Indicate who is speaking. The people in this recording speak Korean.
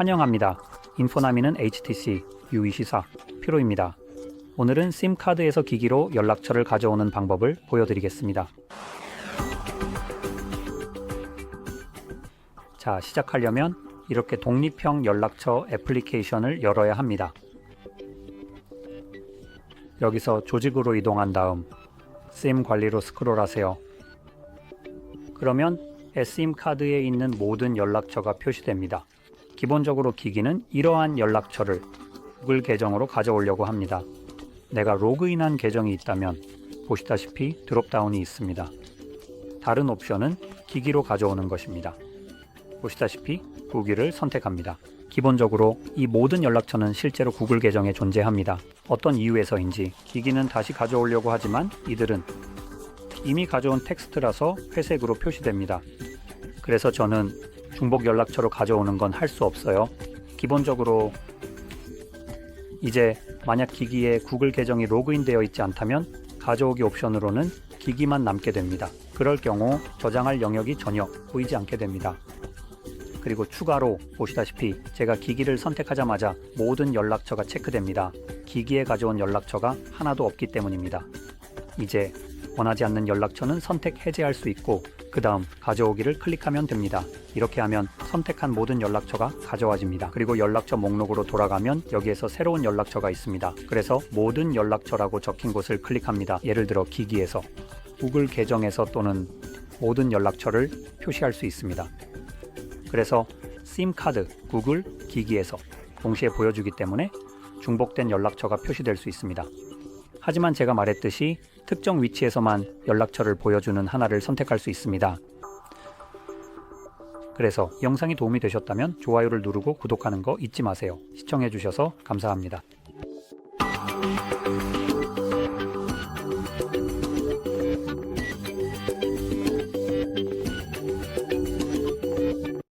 Speaker 1: 환영합니다. 인포나미는 HTC U24 피로입니다. 오늘은 심카드에서 기기로 연락처를 가져오는 방법을 보여드리겠습니다. 자, 시작하려면 이렇게 독립형 연락처 애플리케이션을 열어야 합니다. 여기서 조직으로 이동한 다음 심 관리로 스크롤하세요. 그러면 SIM 카드에 있는 모든 연락처가 표시됩니다. 기본적으로 기기는 이러한 연락처를 구글 계정으로 가져오려고 합니다. 내가 로그인한 계정이 있다면 보시다시피 드롭다운이 있습니다. 다른 옵션은 기기로 가져오는 것입니다. 보시다시피 구글을 선택합니다. 기본적으로 이 모든 연락처는 실제로 구글 계정에 존재합니다. 어떤 이유에서인지 기기는 다시 가져오려고 하지만 이들은 이미 가져온 텍스트라서 회색으로 표시됩니다. 그래서 저는 중복 연락처로 가져오는 건 할 수 없어요. 기본적으로 이제 만약 기기에 구글 계정이 로그인되어 있지 않다면 가져오기 옵션으로는 기기만 남게 됩니다. 그럴 경우 저장할 영역이 전혀 보이지 않게 됩니다. 그리고 추가로 보시다시피 제가 기기를 선택하자마자 모든 연락처가 체크됩니다. 기기에 가져온 연락처가 하나도 없기 때문입니다. 이제 원하지 않는 연락처는 선택 해제할 수 있고 그 다음 가져오기를 클릭하면 됩니다. 이렇게 하면 선택한 모든 연락처가 가져와집니다. 그리고 연락처 목록으로 돌아가면 여기에서 새로운 연락처가 있습니다. 그래서 모든 연락처라고 적힌 곳을 클릭합니다. 예를 들어 기기에서 구글 계정에서 또는 모든 연락처를 표시할 수 있습니다. 그래서 심카드 구글 기기에서 동시에 보여주기 때문에 중복된 연락처가 표시될 수 있습니다. 하지만 제가 말했듯이 특정 위치에서만 연락처를 보여주는 하나를 선택할 수 있습니다. 그래서 영상이 도움이 되셨다면 좋아요를 누르고 구독하는 거 잊지 마세요. 시청해주셔서 감사합니다.